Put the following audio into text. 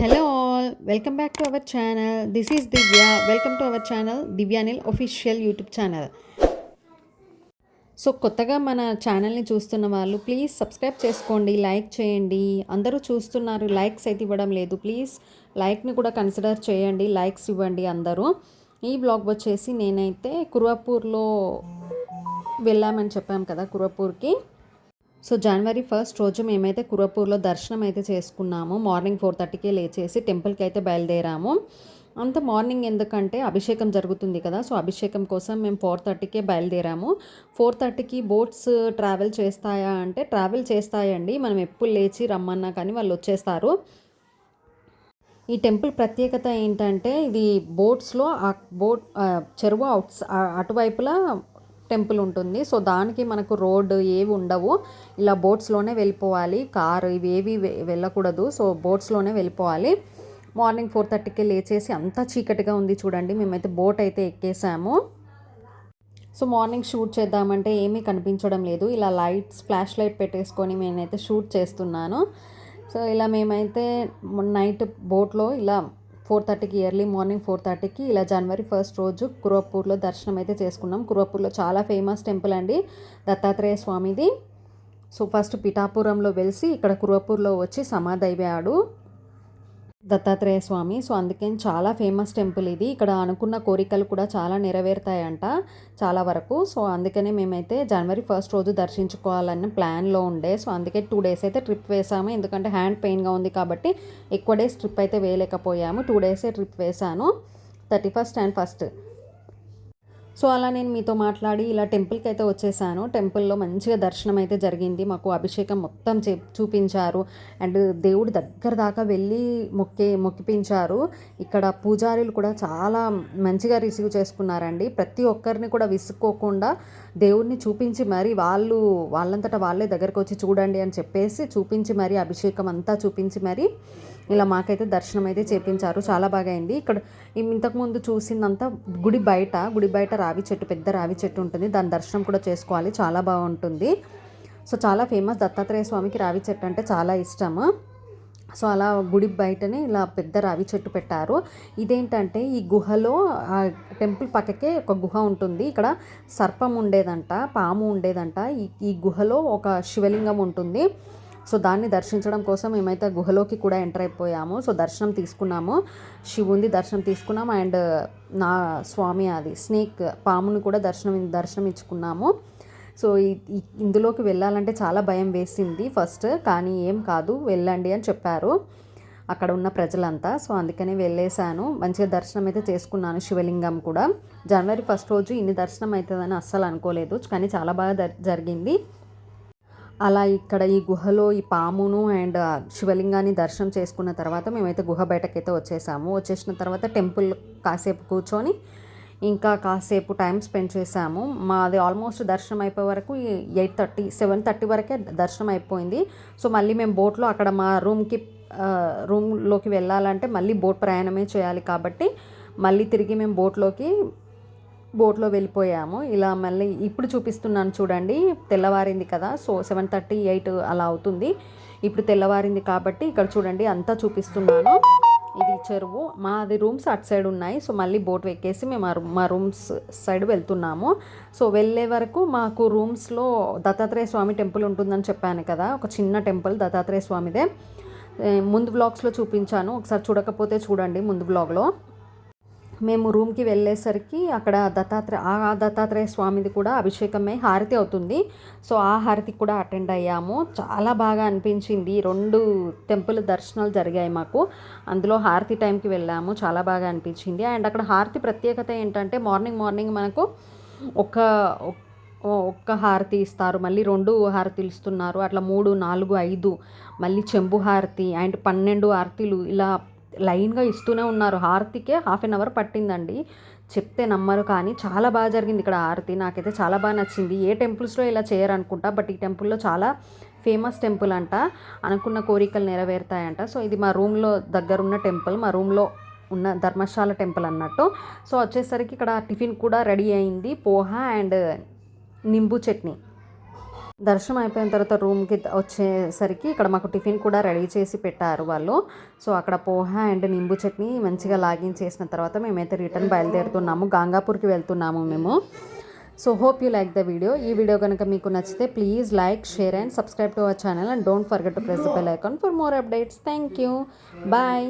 Hello all welcome back to our channel this is Divya welcome to our channel Divyanil official YouTube channel so కొత్తగా మన ఛానల్ని చూస్తున్న వాళ్ళు please subscribe చేసుకోండి like చేయండి. అందరూ చూస్తున్నారు లైక్స్ అయితే ఇవ్వడం లేదు. ప్లీజ్ లైక్ని కూడా కన్సిడర్ చేయండి లైక్స్ ఇవ్వండి అందరూ. ఈ బ్లాగ్ వచ్చేసి నేనైతే కురువపూర్లో వెళ్ళామని చెప్పాం కదా కురువపూర్కి. సో జనవరి ఫస్ట్ రోజు మేమైతే కురపూర్లో దర్శనం అయితే చేసుకున్నాము. మార్నింగ్ ఫోర్ థర్టీకే లేచేసి టెంపుల్కి అయితే బయలుదేరాము. అంత మార్నింగ్ ఎందుకంటే అభిషేకం జరుగుతుంది కదా సో అభిషేకం కోసం మేము ఫోర్ థర్టీకే బయలుదేరాము. ఫోర్ థర్టీకి బోట్స్ ట్రావెల్ చేస్తాయా అంటే ట్రావెల్ చేస్తాయండి. మనం ఎప్పుడు లేచి రమ్మన్నా కానీ వాళ్ళు వచ్చేస్తారు. ఈ టెంపుల్ ప్రత్యేకత ఏంటంటే ఇది బోట్స్లో ఆ బోట్ చెరువు అవుట్స్ అటువైపులా టెంపుల్ ఉంటుంది. సో దానికి మనకు రోడ్ ఏవి ఉండవు. ఇలా బోట్స్లోనే వెళ్ళిపోవాలి. కారు ఇవి ఏవి వెళ్ళకూడదు. సో బోట్స్లోనే వెళ్ళిపోవాలి. మార్నింగ్ ఫోర్ థర్టీకి లేచేసి అంతా చీకటిగా ఉంది చూడండి. మేమైతే బోట్ అయితే ఎక్కేసాము. సో మార్నింగ్ షూట్ చేద్దామంటే ఏమీ కనిపించడం లేదు. ఇలా లైట్స్ ఫ్లాష్ లైట్ పెట్టేసుకొని నేనైతే షూట్ చేస్తున్నాను. సో ఇలా మేమైతే నైట్ బోట్లో ఇలా ఫోర్ థర్టీకి ఎర్లీ మార్నింగ్ ఫోర్ థర్టీకి ఇలా జనవరి ఫస్ట్ రోజు కురవపూర్లో దర్శనం అయితే చేసుకున్నాం. కురవపూర్లో చాలా ఫేమస్ టెంపుల్ అండి దత్తాత్రేయ స్వామిది. సో ఫస్ట్ పిఠాపురంలో వెలిసి ఇక్కడ కురవపూర్లో వచ్చి సమాధి అయిపోయాడు. దత్తాత్రేయ స్వామి. సో అందుకని చాలా ఫేమస్ టెంపుల్ ఇది. ఇక్కడ అనుకున్న కోరికలు కూడా చాలా నెరవేరుతాయంట చాలా వరకు. సో అందుకనే మేమైతే జనవరి ఫస్ట్ రోజు దర్శించుకోవాలని ప్లాన్లో ఉండే. సో అందుకే టూ డేస్ అయితే ట్రిప్ వేసాము. ఎందుకంటే హ్యాండ్ పెయిన్గా ఉంది కాబట్టి ఎక్కువ డేస్ ట్రిప్ అయితే వేయలేకపోయాము. టూ డేసే ట్రిప్ వేసాను. Thirty first and first. So అలా నేను మీతో మాట్లాడి ఇలా టెంపుల్కి అయితే వచ్చేసాను. టెంపుల్లో మంచిగా దర్శనం అయితే జరిగింది. మాకు అభిషేకం మొత్తం చే చూపించారు. అండ్ దేవుడి దగ్గర దాకా వెళ్ళి మొక్కే మొక్కిపించారు. ఇక్కడ పూజారులు కూడా చాలా మంచిగా రిసీవ్ చేసుకున్నారండి. ప్రతి ఒక్కరిని కూడా విసుక్కోకుండా దేవుడిని చూపించి మరి వాళ్ళు వాళ్ళంతటా వాళ్ళే దగ్గరకు వచ్చి చూడండి అని చెప్పేసి చూపించి మరి అభిషేకం అంతా చూపించి మరి ఇలా మాకైతే దర్శనం అయితే చేపించారు. చాలా బాగా అయింది ఇక్కడ ఇంతకుముందు చూసిందంతా గుడి బయట గుడి బయట రావి చెట్టు పెద్ద రావి చెట్టు ఉంటుంది. దాని దర్శనం కూడా చేసుకోవాలి. చాలా బాగుంటుంది. సో చాలా ఫేమస్ దత్తాత్రేయ స్వామికి రావి చెట్టు అంటే చాలా ఇష్టము. సో అలా గుడి బయటనే ఇలా పెద్ద రావి చెట్టు పెట్టారు. ఇదేంటంటే ఈ గుహలో టెంపుల్ పక్కకే ఒక గుహ ఉంటుంది. ఇక్కడ సర్పం ఉండేదంట పాము ఉండేదంట. ఈ ఈ గుహలో ఒక శివలింగం ఉంటుంది. సో దాన్ని దర్శించడం కోసం మేమైతే గుహలోకి కూడా ఎంటర్ అయిపోయాము. సో దర్శనం తీసుకున్నాము. శివుంది దర్శనం తీసుకున్నాం. అండ్ నా స్వామి అది స్నేక్ పాముని కూడా దర్శనం దర్శనం ఇచ్చుకున్నాము సో ఇందులోకి వెళ్ళాలంటే చాలా భయం వేసింది ఫస్ట్. కానీ ఏం కాదు వెళ్ళండి అని చెప్పారు. అక్కడ ఉన్న ప్రజలంతా. సో అందుకనే వెళ్ళేశాను. మంచిగా దర్శనం అయితే చేసుకున్నాను శివలింగం కూడా. జనవరి ఫస్ట్ రోజు ఇన్ని దర్శనం అవుతుందని అస్సలు అనుకోలేదు. కానీ చాలా బాగా జరిగింది. అలా ఇక్కడ ఈ గుహలో ఈ పామును అండ్ శివలింగాన్ని దర్శనం చేసుకున్న తర్వాత మేమైతే గుహ బయటకైతే వచ్చేసాము. వచ్చేసిన తర్వాత టెంపుల్ కాసేపు కూర్చొని ఇంకా కాసేపు టైం స్పెండ్ చేసాము. మాది ఆల్మోస్ట్ దర్శనం అయిపోయే వరకు ఎయిట్ థర్టీ సెవెన్ థర్టీ వరకే దర్శనం అయిపోయింది. సో మళ్ళీ మేము బోట్లో అక్కడ మా రూమ్కి రూమ్లోకి వెళ్ళాలంటే మళ్ళీ బోట్ ప్రయాణమే చేయాలి కాబట్టి మళ్ళీ తిరిగి మేము బోట్లోకి బోట్లో వెళ్ళిపోయాము. ఇలా మళ్ళీ ఇప్పుడు చూపిస్తున్నాను చూడండి. తెల్లవారింది కదా సో సెవెన్ థర్టీ ఎయిట్ అలా అవుతుంది. ఇప్పుడు తెల్లవారింది కాబట్టి ఇక్కడ చూడండి అంతా చూపిస్తున్నాను. ఇది చెరువు. మాది రూమ్స్ అటు సైడ్ ఉన్నాయి. సో మళ్ళీ బోట్ ఎక్కేసి మేము మా రూమ్స్ సైడ్ వెళ్తున్నాము. సో వెళ్ళే వరకు మాకు రూమ్స్లో దత్తాత్రేయ స్వామి టెంపుల్ ఉంటుందని చెప్పాను కదా ఒక చిన్న టెంపుల్ దత్తాత్రేయ స్వామిదే. ముందు బ్లాగ్స్లో చూపించాను. ఒకసారి చూడకపోతే చూడండి ముందు బ్లాగ్లో మేము రూమ్కి వెళ్ళేసరికి అక్కడ దత్తాత్రేయ ఆ దత్తాత్రేయ స్వామిది కూడా అభిషేకమై హారతి అవుతుంది. సో ఆ హారతికి కూడా అటెండ్ అయ్యాము. చాలా బాగా అనిపించింది. రెండు టెంపుల్ దర్శనాలు జరిగాయి మాకు. అందులో హారతి టైంకి వెళ్ళాము. చాలా బాగా అనిపించింది. అండ్ అక్కడ హారతి ప్రత్యేకత ఏంటంటే మార్నింగ్ మార్నింగ్ మనకు ఒక ఒక్క హారతి ఇస్తారు. మళ్ళీ రెండు హారతిలు ఇస్తున్నారు. అట్లా మూడు నాలుగు ఐదు మళ్ళీ చెంబు హారతి అండ్ పన్నెండు హారతిలు ఇలా లైన్గా ఇస్తూనే ఉన్నారు. హారతికే హాఫ్ అన్ అవర్ పట్టిందండి. చెప్తే నమ్మరు కానీ చాలా బాగా జరిగింది ఇక్కడ హారతి. నాకైతే చాలా బాగా నచ్చింది. ఏ టెంపుల్స్లో ఇలా చేయరు అనుకుంటా బట్ ఈ టెంపుల్లో చాలా ఫేమస్ టెంపుల్ అంట అనుకున్న కోరికలు నెరవేరుతాయంట. సో ఇది మా రూమ్లో దగ్గరున్న టెంపుల్. మా రూమ్లో ఉన్న ధర్మశాల టెంపుల్ అన్నట్టు. సో వచ్చేసరికి ఇక్కడ టిఫిన్ కూడా రెడీ అయింది. పోహా అండ్ నింబు చట్నీ. దర్శనం అయిపోయిన తర్వాత రూమ్కి వచ్చేసరికి ఇక్కడ మాకు టిఫిన్ కూడా రెడీ చేసి పెట్టారు వాళ్ళు. సో అక్కడ పోహా అండ్ నింబు చట్నీ మంచిగా లాగిన్ చేసిన తర్వాత మేమైతే రిటర్న్ బయలుదేరుతున్నాము. గంగాపూర్కి వెళ్తున్నాము మేము. So hope you like the video ఈ వీడియో కనుక మీకు నచ్చితే please like share and subscribe to our channel and don't forget to press the bell icon for more updates thank you bye